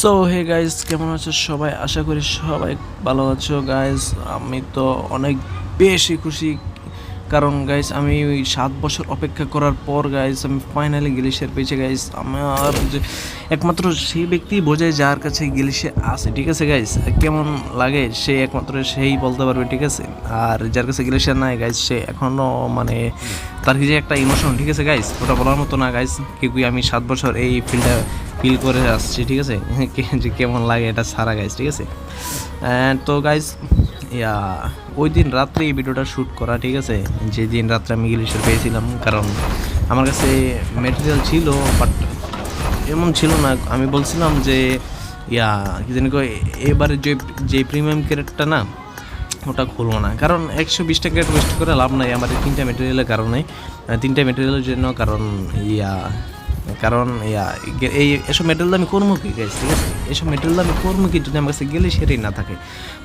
So hey guys কেমন আছো সবাই? আশা করি সবাই ভালো আছো। গাইস আমি তো অনেক বেশি খুশি। কারণ গাইস আমি ওই সাত বছর অপেক্ষা করার পর গাইস আমি ফাইনালি গ্লেশিয়ার পেয়েছি গাইস আমার যে একমাত্র সেই ব্যক্তি বোঝায় যার কাছে গ্লেশিয়ার আছে, ঠিক আছে গাইস কেমন লাগে, সে একমাত্র সেই বলতে পারবে, ঠিক আছে? আর যার কাছে গ্লেশিয়ার নাই গাইস সে এখনও মানে তার কি যে একটা ইমোশন ঠিক আছে গাইস ওটা বলার মতো না গাইস কেউ আমি সাত বছর এই ফিল্ডে ফিল করে আসছি, ঠিক আছে? যে কেমন লাগে এটা সারা গাইস ঠিক আছে? তো গাইস ইয়া, ওই দিন রাত্রে এই ভিডিওটা শ্যুট করা, ঠিক আছে? যে দিন রাত্রে আমি ইংলিশে পেয়েছিলাম, কারণ আমার কাছে মেটেরিয়াল ছিল বাট এমন ছিল না। আমি বলছিলাম যে, ইয়া, কি জানি এবারে যে যে প্রিমিয়াম ক্যারেটটা না, ওটা খুলবো না। কারণ একশো বিশ টাকা ওয়েস্ট করে লাভ নাই এই তিনটা মেটেরিয়ালের কারণে। তিনটা মেটেরিয়ালের জন্য, কারণ, ইয়া কারণ এই এসব মেটেরিয়াল আমি করব কি গাইস ঠিক আছে? এসব মেটেরিয়াল আমি করব কি, যদি আমার কাছে গেলে সেটাই না থাকে।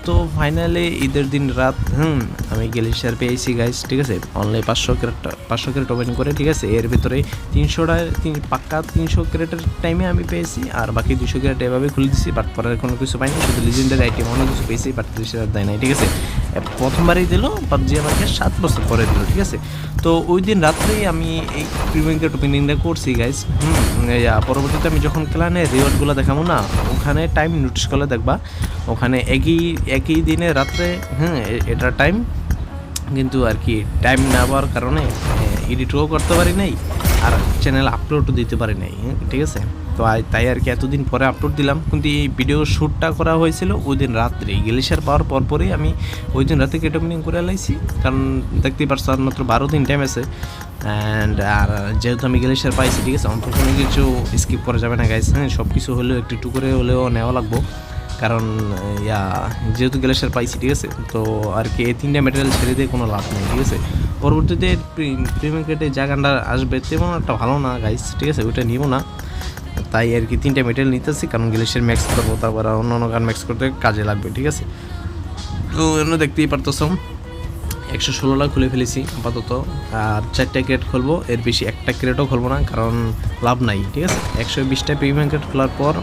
তো ফাইনালি ঈদের দিন রাত, হুম, আমি গেলে শেয়ার পেয়েছি গাইস ঠিক আছে? অনলাইন পাঁচশো ক্যারেট পাঁচশো ক্যারেট ওপেন করে, ঠিক আছে? এর ভিতরে তিনশোটা তিন পাক্কা তিনশো ক্যারেটের টাইমে আমি পেয়েছি, আর বাকি দুশো ক্যারেট এভাবে খুলে দিছি বাট পরে কোনো কিছু পাইনি, শুধু লিজেন্ডারি আইটেম অনেক কিছু পেয়েছি বাট হাজার দেয় নাই, ঠিক আছে? প্রথমবারই দিল পাবজি আমাকে সাত বছর পরে দিল, ঠিক আছে? তো ওই দিন রাত্রেই আমি এই প্রিমিয়াম ক্যারেট ওপেনিংটা করছি হুম পরবর্তীতে আমি যখন ক্লানে রিওয়ার্ডগুলো দেখাবো না, ওখানে টাইম নোটিস করলে দেখবা। ওখানে একই একই দিনে রাত্রে হ্যাঁ এটা টাইম কিন্তু আর কি টাইম না পাওয়ার কারণে এডিটও করতে পারি নাই, আর চ্যানেল আপলোডও দিতে পারি নাই ঠিক আছে? তো তাই আর কি এতদিন পরে আপলোড দিলাম। কিন্তু এই ভিডিও শ্যুটটা করা হয়েছিল ওই দিন রাত্রে। গ্লেশিয়ার পাওয়ার পর পরপরই আমি ওই দিন রাতে কেটোমিনিং করে লাইছি। কারণ দেখতেই পারছ আর মাত্র বারো দিন টাইম আছে। অ্যান্ড আর যেহেতু আমি গ্লেশিয়ার পাইছি, ঠিক আছে? অন্তত কোনো কিছু স্কিপ করা যাবে না গাইস হ্যাঁ সব কিছু হলেও একটু একটু করে হলেও নেওয়া লাগবো। কারণ, ইয়া, যেহেতু গ্যালেশিয়ার পাইছি, ঠিক আছে? তো আর কি এই তিনটা মেটেরিয়াল ছেড়ে দিয়ে কোনো লাভ নেই, ঠিক আছে? পরবর্তীতে প্রিমিয়াম কেটে যা গানটা আসবে তেমন একটা ভালো না গাইস ঠিক আছে? ওইটা নিব না। তাই আর কি তিনটা মেটেরিয়াল নিতেছি, কারণ গ্যালেশিয়ার ম্যাক্স করব, তারপর অন্য অন্য গান ম্যাক্স করতে কাজে লাগবে, ঠিক আছে? তো এমনি দেখতেই পারতেছো। একশো ষোলোটা খুলে ফেলেছি, আপাতত। আর চারটা ক্রেট খুলবো, এর বেশি একটা ক্রেটও খুলবো না, কারণ লাভ নাই, ঠিক আছে? একশো বিশটা প্রিমিয়াম ক্রেট খোলার পর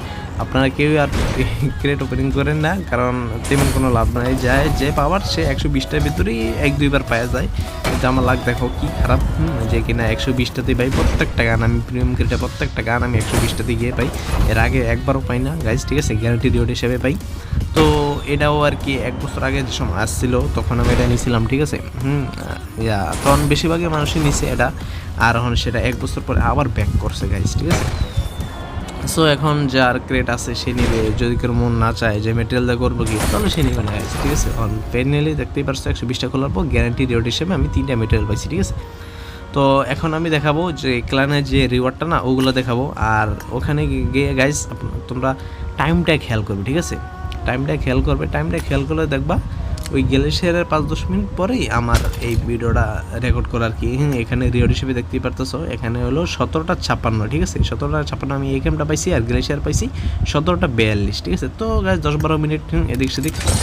আপনারা কেউ আর ক্রেট ওপেনিং করেন না, কারণ তেমন কোনো লাভ নাই। যায় যে পাওয়ার, সে একশো বিশটার ভিতরেই এক, দুইবার পাওয়া যায়। কিন্তু আমার লাগ দেখো কি খারাপ যে কিনা একশো বিশটাতে পাই, প্রত্যেকটা গান আমি প্রিমিয়াম ক্রেটে প্রত্যেকটা গান আমি একশো বিশটাতে গিয়ে পাই। এর আগে একবারও পাই না গাইজ ঠিক আছে গ্যারান্টি রিওড হিসেবে পাই। তো এটাও আর কি এক বছর আগে যে সময় আসছিল, তখন আমি এটা নিয়েছিলাম ঠিক আছে? হুম তখন বেশিরভাগই মানুষই নিছে এটা। আর এখন সেটা এক বছর পরে আবার ব্যাক করছে গাইজ ঠিক আছে? সো এখন যার ক্রেট আছে, সে নিবে। যদি কেউ মন না চায় যে মেটেরিয়াল দিয়ে করব কি, তাহলে সে নিবে না। ঠিক আছে? অন পেন নিলে দেখতেই পারছ, একশো বিশটা খোলার পর গ্যারান্টি রিওড হিসেবে আমি তিনটা মেটেরিয়াল পাইছি, ঠিক আছে? তো এখন আমি দেখাবো যে ক্লানের যে রিওয়ার্ডটা না, ওগুলো দেখাবো। আর ওখানে গিয়ে গাইস তোমরা টাইমটা খেয়াল করবে, ঠিক আছে? টাইমটা খেয়াল করবে টাইমটা খেয়াল করলে দেখবা ওই গেলে সেরার পাঁচ দশ মিনিট পরেই আমার এই ভিডিওটা রেকর্ড করার কি। হ্যাঁ, এখানে রিওড হিসেবে দেখতেই পারতেছো এখানে হলো সতেরোটা ছাপ্পান্ন ঠিক আছে? সতেরোটা ছাপ্পান্ন আমি এই গেমটা পাইছি আর গ্লেশিয়ার পাইছি সতেরোটা বিয়াল্লিশ ঠিক আছে? তো গাছ দশ বারো মিনিট এদিক সেদিক। হ্যাঁ,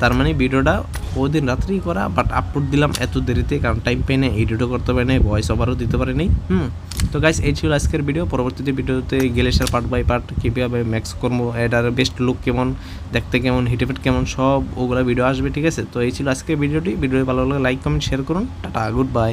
তার মানে ভিডিওটা ওই দিন রাত্রেই করা বাট আপলোড দিলাম এত দেরিতে, কারণ টাইম পেয়ে নেই এডিটও করতে পারে নাই ভয়েস ওভারও দিতে পারে নাই, হুম। তো গাইস এই ছিল আজকের ভিডিও পরবর্তীতে ভিডিওতে গেলে স্যার পার্ট বাই পার্ট কীভাবে ম্যাক্স করব, এটার বেস্ট লুক কেমন, দেখতে কেমন হিটেফেট কেমন, সব ওগুলো ভিডিও আসবে, ঠিক আছে? তো এই ছিল আজকের ভিডিওটি ভিডিও ভালো লাগলে লাইক কমেন্ট শেয়ার করুন, টাটা গুড বাই